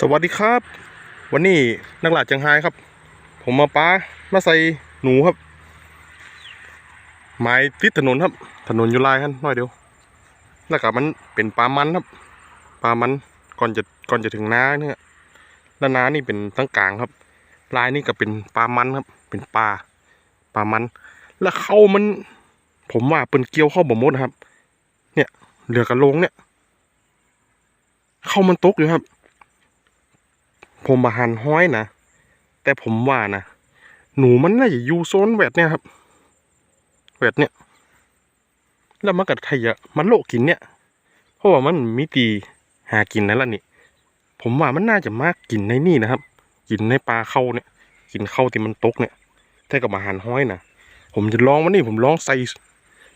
สวัสดีครับ วันนี้นักหลาดจังไฮครับ ผมมาป้ามาใส่หนูครับไม้ติดถนนครับ ถนนอยู่ลายครับน้อยเดียวแล้วก็มันเป็นปลามันครับปลามันก่อนจะก่อนจะถึงน้าเนี่ยด้านน้านี่เป็นตั้งกลางครับ ลายนี่ก็เป็นปลามันครับ เป็นปลาปลามัน แล้วเข้ามัน ผมว่าเป็นเกี่ยวเข้าบ่มดนะครับ เนี่ยเหลือกระโลงเนี่ย เข้ามันตกอยู่ครับ ผมมาหันห้อยนะแต่ผมว่านะหนูมันน่าจะอยู่โซนแวดเนี่ยครับแวดเนี่ยแล้วมันก็ไทยะมันโลกินเนี่ย เพราะว่ามันมีตีหากินนั่นละนี่ ผมว่ามันน่าจะมากกินในนี่นะครับ กินในปลาเข้าเนี่ย กินเข้าที่มันตกเนี่ยแต่กับมาหันห้อยนะผมจะลองมันนี่ผมลองใส่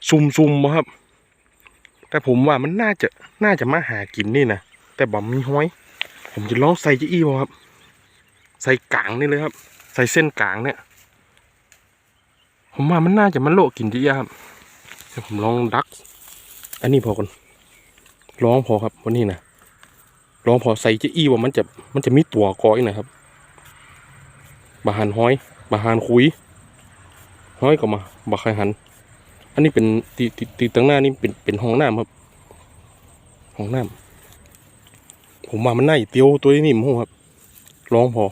ซุ่มๆมาครับ แต่ผมว่ามันน่าจะน่าจะมาหากินนี่นะแต่บ่มีห้อย ผมจะลองใส่จะอี้บ่ครับ ใส่กลางนี่เลยครับ ใส่เส้นกลางเนี่ย ผมว่ามันน่าจะมันโลกินจะอี้ครับเดี๋ยวผมลองดัก อันนี้พอก่อนลองพอครับวันนี้นะลองพอใส่จะอี้ว่ามันจะมันจะมีตัวกอยนะครับบาหันห้อยบาหันคุยห้อยก็มาบาใครหัน อันนี้เป็นตีตีตีตั้งหน้านี่เป็นเป็นห้องน้ำครับ ห้องน้ำ ผมว่ามันน่าจะเตียวตัวนี้นี่มั้งครับลองพอ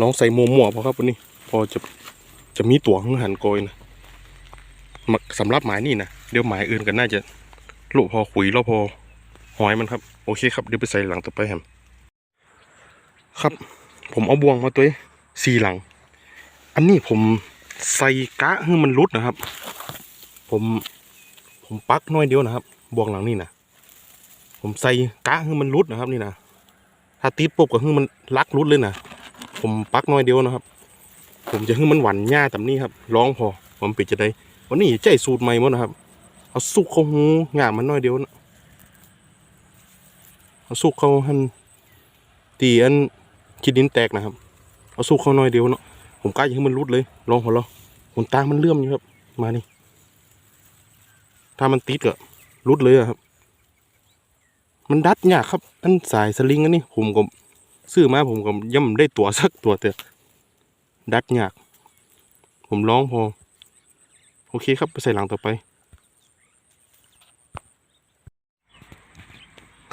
ลองใส่มัวหมวพอครับวันนี้ พอจะจะมีตัวข้างหันโกยนะมาสำหรับหมายนี่นะเดี๋ยวหมายอื่นกันน่าจะลูกพอขุยแล้วพอหอยมันครับ โอเคครับเดี๋ยวไปใส่หลังต่อไปแฮมครับ ผมเอาบ่วงมาตัวสี่หลัง อันนี้ผมใส่กะให้มันรุดนะครับ ผมผมปักน้อยเดียวนะครับบ่วงหลังนี่นะ ผมใส่กะให้มันรุดนะครับนี่นะถ้าติดปุ๊บก็ให้มันลักรุดเลยนะผมปักน้อยเดียวนะครับ ผมจะให้มันหวานหญ้าตำนี้ครับร้องพอผมปิดจะได้วันนี้ใจสูตรใหม่หมดนะครับ เอาสุกเข้าหูงามมันน้อยเดียวนะเอาสุกเข้าหันตีอันคิดดินแตกนะครับ เอาสุกเข้าน้อยเดียวเนาะผมกล้าจะให้มันรุดเลยลองพอแล้วขนตามันเลื่อมอยู่ครับ มานี่ถ้ามันติดก็รุดเลยอะครับ มันดัดยากครับ อันสายสลิงอันนี้ผมก็ซื้อมาผมก็ย่ำได้ตัวสักตัวแต่ดัดยาก ผมร้องพอ โอเคครับไปใส่หลังต่อไป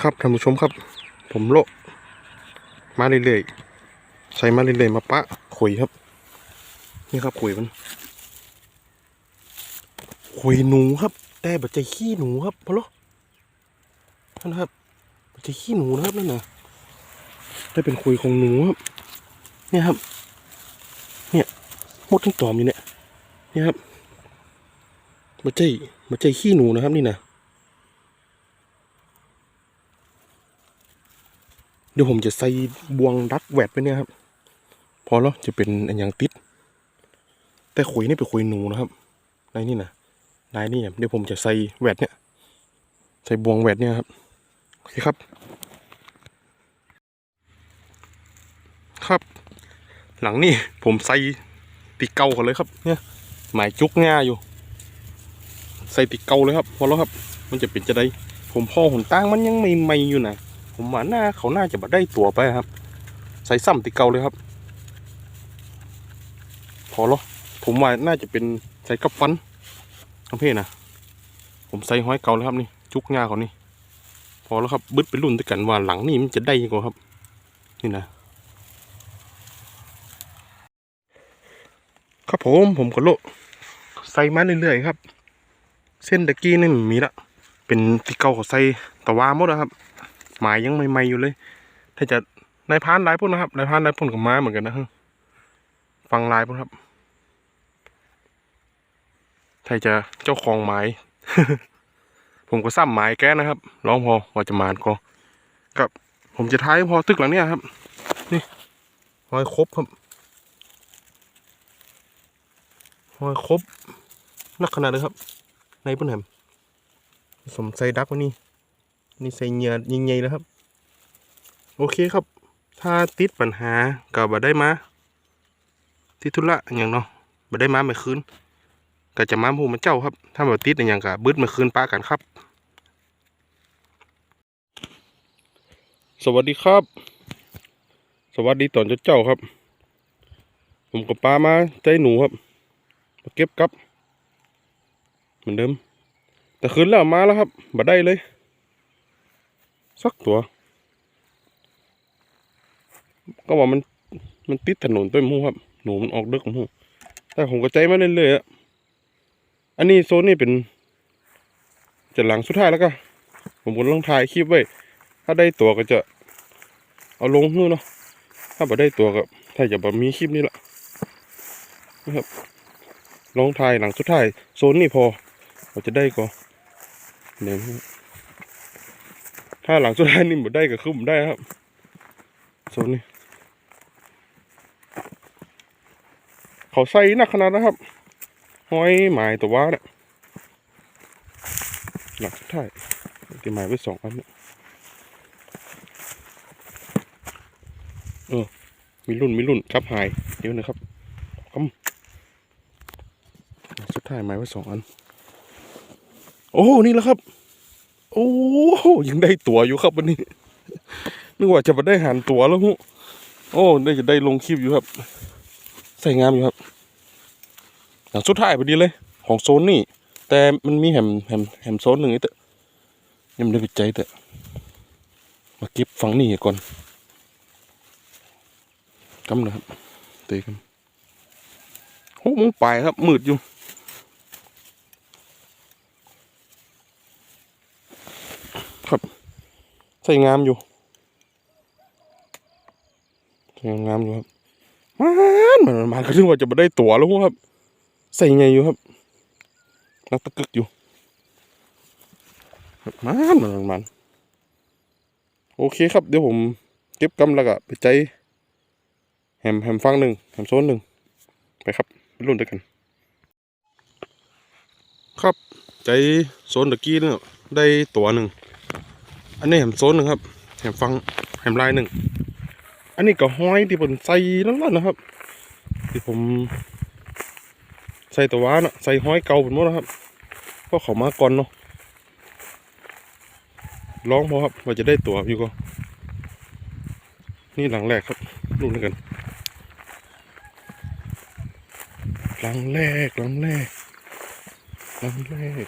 ครับท่านผู้ชมครับ ผมโลมาเรื่อยๆใส่มาเรื่อยๆมาปะขุยครับ นี่ครับขุยมันขุยหนูครับ แต่บัจใจขี้หนูครับพอแล้วนั่นนะครับ จะขี้หนูนะครับนั่นนะได้เป็นคุยของหนูครับเนี่ยครับ เนี่ยมดทั้งตอมอยู่เนี่ยเนี่ยครับมันใจมันใจขี้หนูนะครับนี่นะเดี๋ยวผมจะใส่บวงรัดแหวดไปเนี่ยครับ พอแล้วจะเป็นอันย่างติด แต่ขุยนี่เป็นขุยหนูนะครับในนี่นะลายนี่เดี๋ยวผมจะใส่แหวดเนี่ย ใส่บวงแหวดเนี่ยครับ โอเคครับ ครับ หลังนี่ผมใส่ติเกากันเลยครับ เนี่ยหมายจุกง่าอยู่ ใส่ติเกาเลยครับพอแล้วครับ มันจะเป็นจะได้ผมพ่อหนตั้งมันยังไม่ไม่อยู่นะผมว่าหน้าเขาน่าจะมาได้ตัวไปครับ ใส่ซ้ำติเกาเลยครับ พอแล้วผมว่าน่าจะเป็นใส่กับฟันทั้งเพศนะผมใส่ห้อยเกาเลยครับนี่ จุกง่าเขานี่พ อแล้วครับบึ้ดไปรุ่นด้วยกันว่าหลังนี่มันจะได้ยังไงครับ นี่นะครับผมผมก็โลใส่มาเรื่อยๆครับ เส้นตะกี้นี่มันมีละเป็นที่เก่าเขาใส่ตะวาหมดนะครับหมายยังใหม่ๆอยู่เลย ถ้าจะนายพานหลายพุ่นนะครับนายพานหลายพุ่นกับม้าเหมือนกันนะฮะฟังลายพุ่นครับ ถ้าจะเจ้าของหมาย ผมก็ซ้ำหมายแกนะครับร้องพอว่าจะมานก็กับ ผมจะท้ายพอตึกหลังเนี้ยครับ นี่หอยครบครับหอยครบนักขนาดเลยครับ ในปุ่นแหมสมใส่ดักว้นี่นี่ใส่เหงื่อยิงใหญ่แล้วครับ โอเคครับ ถ้าติดปัญหาก็บ่ได้มาที่ธุระอย่างเนาะบ่ได้มาเมื่อคืนก็จะมาผู้มาเจ้าครับ ถ้าแบบติดอย่างก็บึดมื่อคืนป้ากันครับ สวัสดีครับ สวัสดีตอนเจ้าครับ ผมกับปลามาใจหนูครับมาเก็บกับ เหมือนเดิม แต่คืนแล้วมาแล้วครับบ่ได้เลย สักตัว ก็ว่ามันมันติดถนนต้นมูครับ หนูมันออกดึกมูแต่ผมก็ใจมาเรื่อยๆอะอันนี้โซนนี่เป็นจะหลังสุดท้ายแล้วก็ผมกำลังถ่ายคลิปไว้ถ้าได้ตัวก็จะ เอาลงนู่นเนาะถ้าบ่ได้ตัวก็ถ้าจะบ่มีคลิปนี้ละนะครับลองถ่ายหลังสุดท้ายโซนนี่พอเราจะได้ก็เดี๋ยวถ้าหลังสุดท้ายนี่บ่ได้ก็คือผมได้ครับโซนนี้เขาใส่หนักขนาดนะครับห้อยหมายตัวว่าเนี่ยหลังสุดท้ายที่หมายไว้สองอันเนี่ย เออ มีรุ่นมีรุ่นครับหาย เดี๋ยวนะครับคำหลังสุดท้ายหมายไว้สองอัน โอ้นี่แหละครับ โอ้ยังได้ตั๋วอยู่ครับวันนี้นึกว่าจะมาได้หันตั๋วแล้วฮู้โอ้ได้จะได้ลงคลิปอยู่ครับ ใส่งามอยู่ครับหลังสุดท้ายพอดีเลย ของโซนนี่ แต่มันมีแหมแหมแหมโซนหนึ่งไอ้เตอะยังไม่ได้ไปใจแต่มาเก็บฝั่งนี้ก่อน กำนะครับเตะกันโอ้มงไปครับมืดอยู่ครับใส่งามอยู่ใส่งามอยู่ครับมันมันมันก็ถึงว่าจะมาได้ตั๋วแล้วครับ ใส่ไงอยู่ครับนักตะกึกอยู่มันมันมันมันโอเคครับเดี๋ยวผมเก็บกำแล้วก็ไปใจ แฮมแฮมฟังหนึ่งแฮมโซนหนึ่งไปครับไปรุ่นด้วยกัน ครับใจโซนตะกี้เนี่ยได้ตัวหนึ่งอันนี้แฮมโซนหนึ่งครับแฮมฟังแฮมลายหนึ่งอันนี้ก็ห้อยที่ผมใส่นั่นแหละนะครับ ที่ผม ใส่ตัวว้านะใส่ห้อยเก่าเป็นหมดนะครับเพราะเขามาก่อนเนาะลองพอครับว่าจะได้ตัวอยู่ก็นี่หลังแรกครับดูด้วยกัน หลังแรกหลังแรกหลังแรก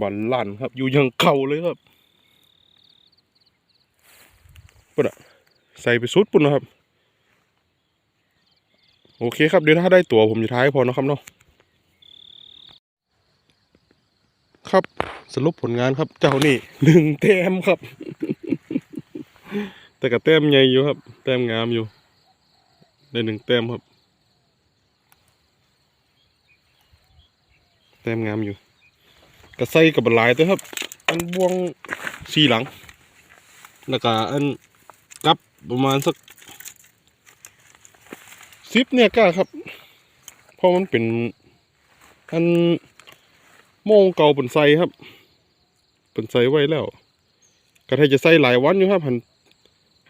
บันลั่นครับ อยู่ยังเก่าเลยครับปุ่นอะใส่ไปสุดปุ่นนะครับ โอเคครับเดี๋ยวถ้าได้ตั๋วผมจะท้ายพอนะครับเนาะครับสรุปผลงานครับ เจ้านี่หนึ่งแต้มครับ แต่กับแต้มใหญ่อยู่ครับ แต้มงามอยู่ ได้หนึ่งแต้มครับ แต้มงามอยู่ กระใสกับบหลายตัวครับ อันบวงสี่หลัง แล้วก็อันกลับประมาณสักซิปเนี่ยก็ครับ เพราะมันเป็น อันโมงเก่าเป็นไซครับเป็นไซไว้แล้วก็ถ้าจะใส่หลายวันอยู่ครับหัน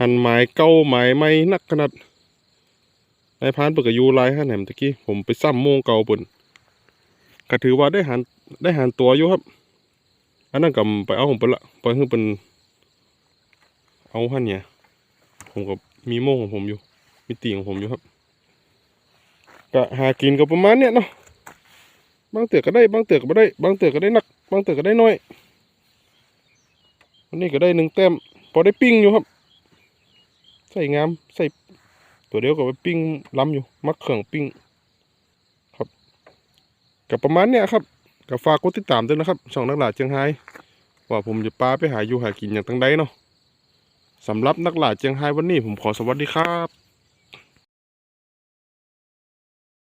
หันหมายเก่าหมายไม่นักขนาด นายพานเปิดกับยูไลายฮะแหนมตะกี้ผมไปซ้ำโมงเก่าปุ่นก็ถือว่าได้หันได้หันตัวอยู่ครับอันนั้นก็ไปเอาผมไปละไปคือเป็นเอาหันเนี่ยผมก็มีโมงของผมอยู่ มีตีของผมอยู่ครับก็หากินก็ประมาณเนี้ยเนาะบางเตือกก็ได้บางเตือกก็บ่ได้บางเตือกก็ได้นักบางเตือกก็ได้น้อยวันนี้ก็ได้หนึ่งแต้มพอได้ปิ้งอยู่ครับ ใส่งามใส่ ตัวเดียวก็ไปปิ้งล้ำอยู่ มักเครื่องปิ้งครับกับประมาณเนี้ยครับกับฝากกดติดตามด้วยนะครับ ช่องนักหลาดเชียงไฮ้ว่าผมจะปลาไปหาอยู่หากินอย่างตั้งใดเนาะสำหรับนักหลาดเชียงไฮ้วันนี้ผมขอสวัสดีครับ